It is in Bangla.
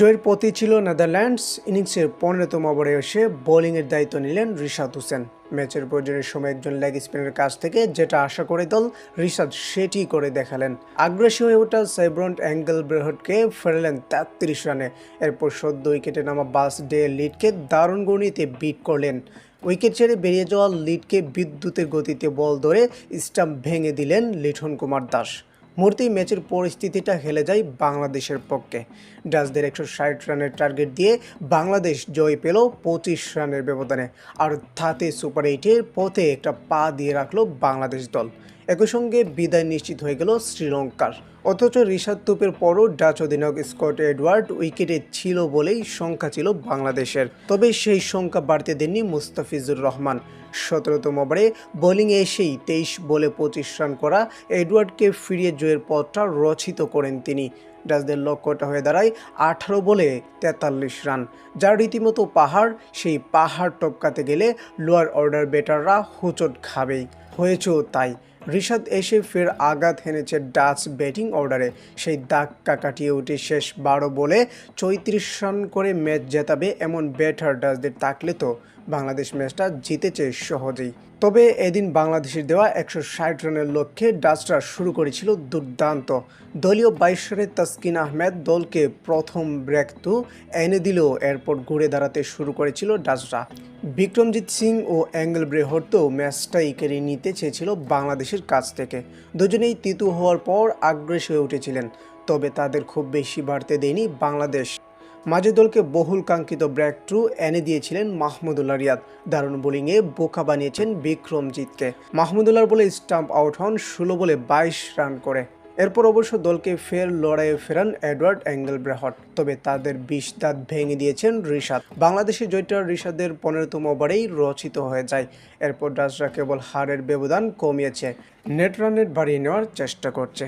জয়ের পথে ছিল নেদারল্যান্ডস ইনিংসের পনেরোতম ওভারে এসে বোলিংয়ের দায়িত্ব নিলেন রিশাদ হোসেন। ম্যাচের প্রয়োজনের সময় একজন লেগ স্পিনের কাছ থেকে যেটা আশা করে দল রিশাদ সেটি করে দেখালেন। আগ্রাসী হয়ে ওঠা সাইব্রন্ট অ্যাঙ্গেল ব্রেহটকে ফেরালেন তেত্রিশ রানে। এরপর সদ্য উইকেটে নামা বাস ডে লিডকে দারুণ গণিতে বিট করলেন। উইকেট ছেড়ে বেরিয়ে যাওয়া লিডকে বিদ্যুতের গতিতে বল ধরে স্টাম্প ভেঙে দিলেন লিঠন কুমার দাস। মুহূর্তেই ম্যাচের পরিস্থিতিটা হেলে যায় বাংলাদেশের পক্ষে। ডাচদের একশো ষাট রানের টার্গেট দিয়ে বাংলাদেশ জয় পেল পঁচিশ রানের ব্যবধানে। আর থাতে সুপার এইটের পথে একটা পা দিয়ে রাখল বাংলাদেশ দল। একই সঙ্গে বিদায় নিশ্চিত হয়ে গেল শ্রীলঙ্কার। অথচ ঋষাদ তুপের পরও ডাচ অধিনায়ক স্কট এডওয়ার্ড উইকেটে ছিল বলেই সংখ্যা ছিল বাংলাদেশের। তবে সেই সংখ্যা বাড়তে দেননি মুস্তাফিজুর রহমান। সতেরোতম ওভারে বোলিংয়ে এসেই তেইশ বলে পঁচিশ রান করা এডওয়ার্ডকে ফিরিয়ে জয়ের পথটা রচিত করেন তিনি। ডাচদের লক্ষ্যটা হয়ে দাঁড়ায় আঠারো বলে তেতাল্লিশ রান। যার রীতিমতো পাহাড়, সেই পাহাড় টপকাতে গেলে লোয়ার অর্ডার ব্যাটাররা হোঁচট খাবেই। হয়েছেও তাই। ঋষাদ এসে ফের আঘাত হেনেছে ডাচ ব্যাটিং অর্ডারে। সেই দাগ কাটিয়ে উঠে শেষ বারো বলে চৌত্রিশ রান করে ম্যাচ জেতাবে এমন ব্যাটার ডাচদের তাকলে তো বাংলাদেশ ম্যাচটা জিতেছে সহজেই। তবে এদিন বাংলাদেশের দেওয়া একশো ষাট রানের লক্ষ্যে ডাচরা শুরু করেছিল দুর্দান্ত। দলীয় বাইশ রানে তাসকিন আহমেদ দলকে প্রথম ব্রেক তো এনে দিলেও এরপর ঘুরে দাঁড়াতে শুরু করেছিল ডাচরা। বিক্রমজিৎ সিং ও অ্যাঙ্গেল ব্রেহর তো ম্যাচটাই কেড়ে নিতে চেয়েছিল বাংলাদেশের কাছ থেকে। দুজনেই তিতু হওয়ার পর আগ্রাসী হয়ে উঠেছিলেন, তবে তাদের খুব বেশি বাড়তে দেয়নি বাংলাদেশ। মাঝে দলকে বহুল কাঙ্ক্ষিত ব্রেক ট্রু এনে দিয়েছিলেন মাহমুদুল্লাহ রিয়াদ। দারুণ বোলিংয়ে বোকা বানিয়েছেন বিক্রমজিৎকে। মাহমুদুল্লাহর বলে স্টাম্প আউট হন ষোলো বলে বাইশ রান করে। এরপর অবশ্য দলকে ফের লড়াইয়ে ফেরান এডওয়ার্ড অ্যাঙ্গেল ব্রেহট তবে তাদের বিষ দাঁত ভেঙে দিয়েছেন ঋষাদ বাংলাদেশের জয়টা ঋষাদের পনেরোতম ওভারেই রচিত হয়ে যায়। এরপর ডাসরা কেবল হারের ব্যবধান কমিয়েছে। নেট রানের বাড়িয়ে নেওয়ার চেষ্টা করছে।